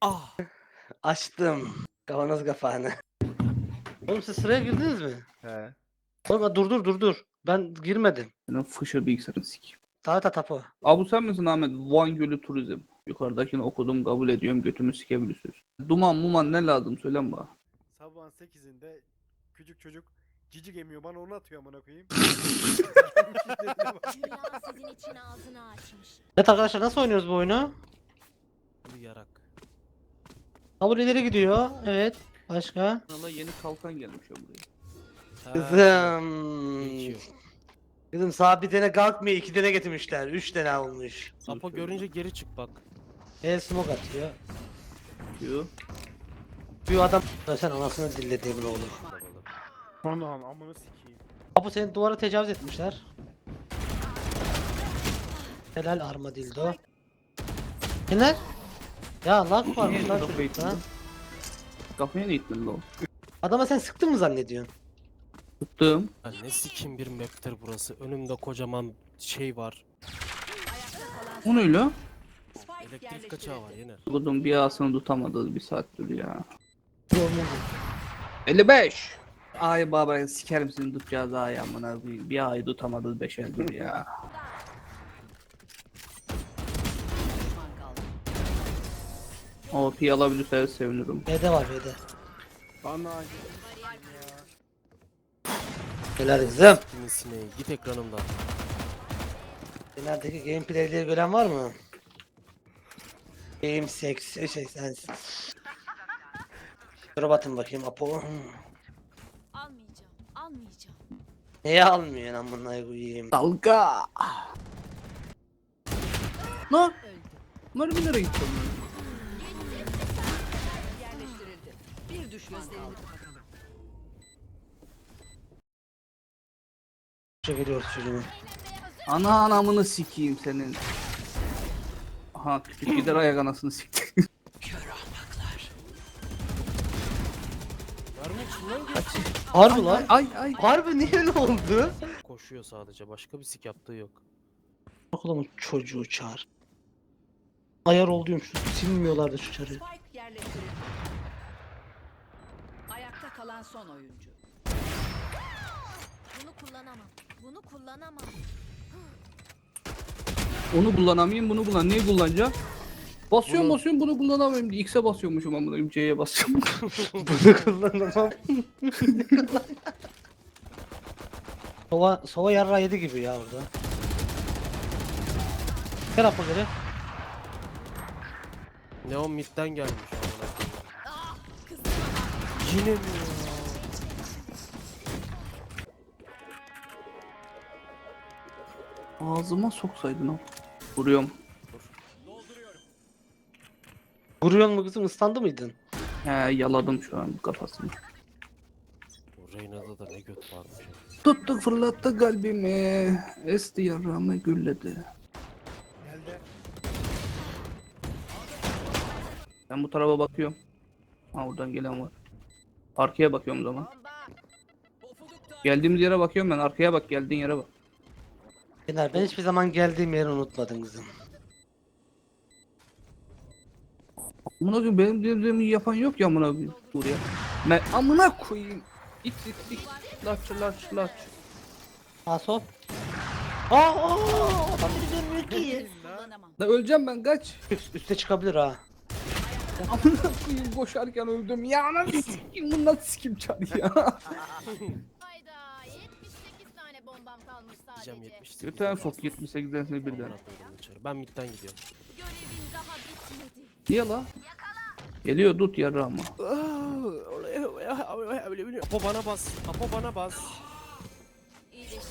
Ah. Açtım. Kavanoz kapağını. Oğlum siz sıraya girdiniz mi? He. Oğlum dur dur dur dur. Ben girmedim. Senin fışır bilgisayarını sikeyim. Tahta tapu. Abi sen misin Ahmet? Van Gölü Turizm. Yukarıdakini okudum kabul ediyorum götümü sikebilirsiniz. Duman muman ne lazım söyle bana. Sabahın 8'inde küçük çocuk cici gemiyor bana onu atıyor amına koyayım. Dünya sizin için ağzını açmış. Evet arkadaşlar nasıl oynuyoruz bu oyunu? Yarak. Kabul ileri gidiyor. Evet. Başka? Valla yeni kalkan gelmiş ya buraya. Kızım. Geçiyor. Kızım saat bir tane kalkmıyor. iki tane getirmişler. Üç tane olmuş. Apo görünce geri çık bak. El smoke atıyor. Yo. Bir adam sen anasını dillediğimin oğlu. Anam amına sikeyim. Abu seni duvara tecavüz etmişler. Helal armadildo. Neler? Ya lag var Niye lan kafayı çocukta. yedin? Kafaya ne gittin lan? Adama sen sıktın mı zannediyorsun? Tuttum. Ya ne sikim bir map'tir burası. Önümde kocaman şey var. O ne öyle? Elektrik kaçağı var yine. Kudum bir ağasını tutamadı bir saattir ya. 55. Ay baba sikerim seni tutacağız ay amına koyayım. Bir ay tutamadı beş eldir ya. O pi alabilirseniz sevinirim. B'de var B'de. Bana Helal kızım. Kimin sineği git ekranımdan. Generdeki gameplayleri gören var mı? Game 80 80. Dur batın bakayım Apo. Almayacağım. Almayacağım. Neye almıyorsun amına koyayım? Dalga. Lan Öldü. mermi nereye Çeviriyoruz çocuğu. Ana anamını sikeyim senin. Aha küçük gider ayak anasını sikti. Harbi lan. ay ay. Harbi niye öyle oldu? Koşuyor sadece. Başka bir sik yaptığı yok. Okulun çocuğu çağır. Ayar olduğum şu silmiyorlardı şu çarı. Spike yerleştirildi. Ayakta kalan son oyuncu. Bunu kullanamam. Bunu kullanamam. Onu kullanamayayım bunu kullan. Neyi kullanacağım? Basıyorum Bunu- basıyorum bunu kullanamayayım. diye. X'e basıyormuşum amına koyayım C'ye basıyorum. Bunu kullanamam. sova, sova yarra yedi gibi ya orada. Gel Apo geri. Neon midden gelmiş. amına koyayım. Yine mi ya? Ağzıma soksaydın o. Vuruyorum. Vuruyor mu kızım ıslandı mıydın? He yaladım şu an kafasını. Bu Reyna'da da ne göt varmış. ya. Tuttu fırlattı kalbimi. Esti yarrağımı gülledi. geldi. Ben bu tarafa bakıyorum. Ha buradan gelen var. Arkaya bakıyorum o zaman. Geldiğimiz yere bakıyorum ben. Arkaya bak geldiğin yere bak. Yener ben hiçbir zaman geldiğim yeri unutmadım kızım. Amına koyayım benim dediğimi yapan yok ya amına koyayım. Dur ya. Ben amına koyayım. İt it it. Laç laç laç. Sağ sol. Aa, aa, adam beni dönmüyor ki. Da öleceğim ben kaç. Üst, üste çıkabilir ha. Amına koyayım koşarken öldüm. Ya ananı sikeyim bu nasıl sikim çar ya. Diyeceğim sadece. 78. Götüren sok 78'den sonra birden. Amına koydum içeri. Ben midden gidiyorum. Görevin daha bitmedi. Niye la? Geliyor tut yarrağıma. Apo bana bas. Apo bana bas. İyileştirin.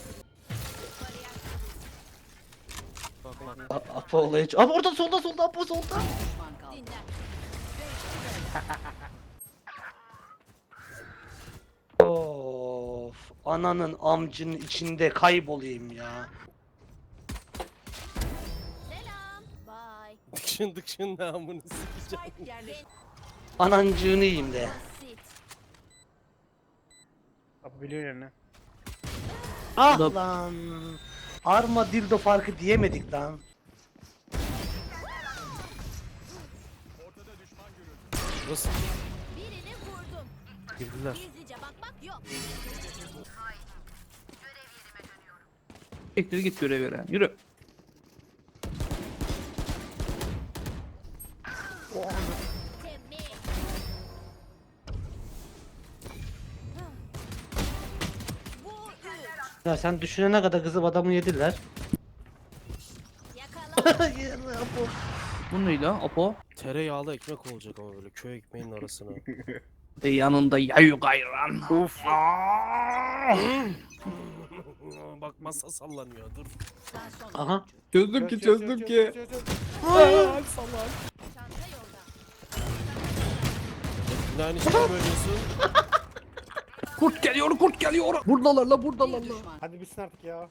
Bak bak. A- Apo olayı hiç. Abi orada solda solda Apo solda. Düşman kaldı. Dinlen. Of. Ananın amcının içinde kaybolayım ya. Selam. Bye. Dıkşın dıkşın namını sikeceğim. Spike. Anancığını yiyeyim de. Basit. Abi biliyor yerine. Ah Da- lan. Arma dildo farkı diyemedik lan. Burası Birini vurdum. girdiler. Gizlice bakmak yok. Siktir git görev veren. Yürü. Ya sen düşünene kadar kızım adamı yediler. Bu neydi lan? Apo. Tereyağlı ekmek olacak ama böyle köy ekmeğinin arasına. Ve yanında yayık ayran. Uf. Bak masa sallanıyor dur. Aha. Çözdüm Çöz, ki çöz, çözdüm çöz, ki. Çanta yolda. Yine aynı şeyi mi ölüyorsun? Kurt geliyor kurt geliyor. Buradalar la buradalar. Hadi bitsin artık ya.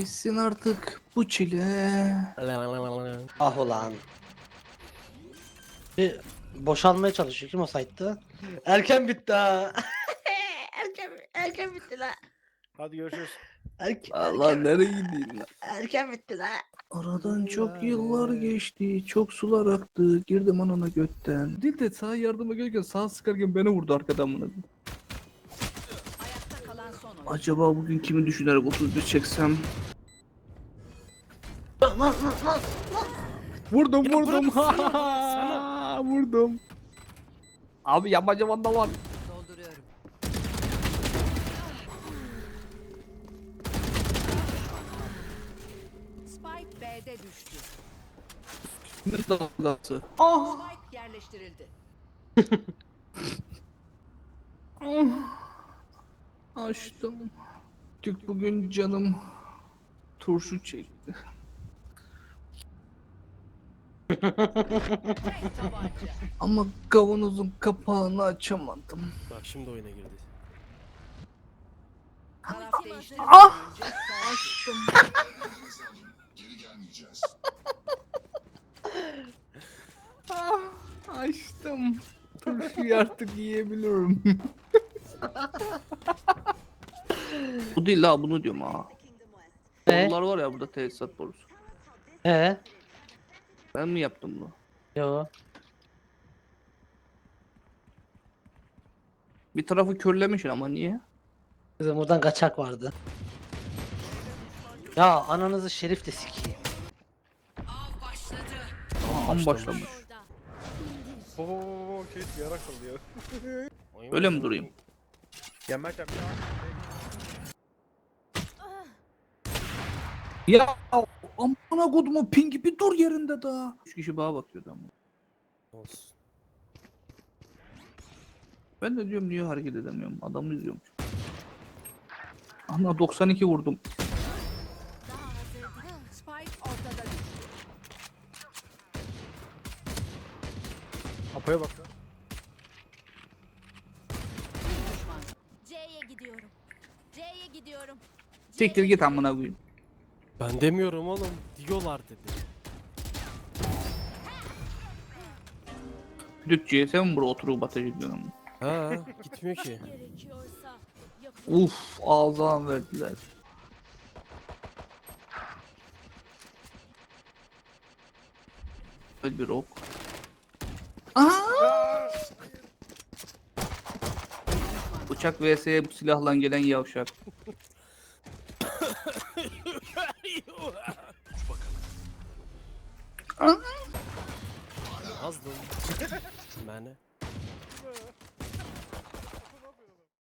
Bitsin artık bu çile. Ah ulan. Bir boşalmaya çalışıyor kim o site'da? Erken bitti ha. erken erken bitti la. Hadi görüşürüz. Erken, Allah nereye gideyim lan? erken bitti la. Aradan çok yıllar geçti, çok sular aktı, girdim anana götten. Dil de sağa yardıma gelirken sağ sıkarken beni vurdu arkadan bunu. Ayakta kalan son oyuncu. Acaba bugün kimi düşünerek 31 çeksem? Vurdum vurdum. vurdum. Abi yabancı vanda var. Ne dalgası? Spike yerleştirildi. Açtım. Tük bugün canım turşu çekti. Tek tabanca. Ama kavanozun kapağını açamadım. Bak şimdi oyuna girdi. Taraf değiştirdi. Ah! Oyuncu son. Ah, açtım. Turşuyu artık yiyebilirim. Bu değil la bunu diyorum ha. Ne? Borular var ya burada tesisat borusu. Ee? Ben mi yaptım bunu? Yo. Bir tarafı körlemişsin ama niye? Kızım buradan kaçak vardı. Ya ananızı şerif de sikeyim. Tam başlamış. Orada. Oo şey yarak oluyor. Oyun Öyle mi durayım? Gelmez yapma. Ya amına kodumun pingi bir dur yerinde daha. Üç kişi bağa bakıyordu ama. Olsun. Ben de diyorum niye hareket edemiyorum. Adamı izliyorum. Ana 92 vurdum. Apo'ya bak. C'ye gidiyorum. C'ye gidiyorum. Siktir git amına koyayım. Ben demiyorum oğlum. Diyorlar dedi. Lütçüye sen burada oturup batacı diyorum. Ha gitmiyor ki. Gerekiyorsa yapın. Uf ağzına verdiler. Böyle bir ok. Uçak vs bu silahla gelen yavşak. Azdım. Mene.